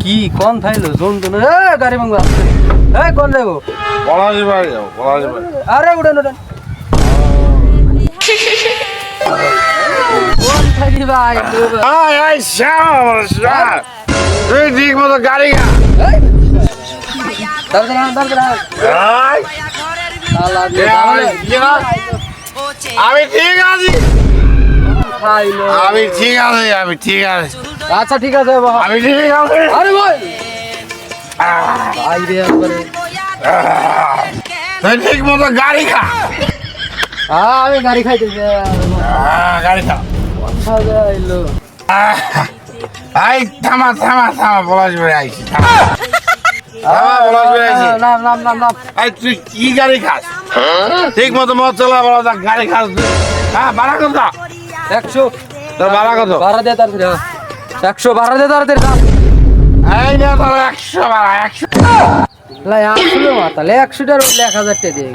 কি কোন থাইলো জোন তো এ গাড়ি মাংবা এ কোন যাব পলাশ ভাই যাও পলাশ ভাই। আরে উড়েন উড়েন কোন থাকি ভাই আয় আয় শ্যাম শ্যাম। তুই ঠিক মতো গাড়ি গা। দাঁড় আয়? আমি ঠিক আছি। আমি ঠিক আছি আমি ঠিক আছি। আচ্ছা ঠিক আছে বাবা। আমি ঠিক আছি। আরে ভাই! ভাই রে একবারে তুই ঠিক মতো গাড়ি খা। হ্যাঁ আমি গাড়ি খাইতেছি। গাড়ি খা। এই থামা থামা থামা পলাশ ভাই আইছি থামা। তুই কি গাড়ি খাস? ঠিক মতো মত চলা বলা গাড়ি খাস। হ্যাঁ ভাড়া কত? একশো। তোর ভাড়া কত? বারো দে হ্যাঁ। একশো বারো দে দাম এই না তোর একশো ভাড়া একশো। লাই মা তাহলে একশোটার এক হাজার টাকা দিয়ে।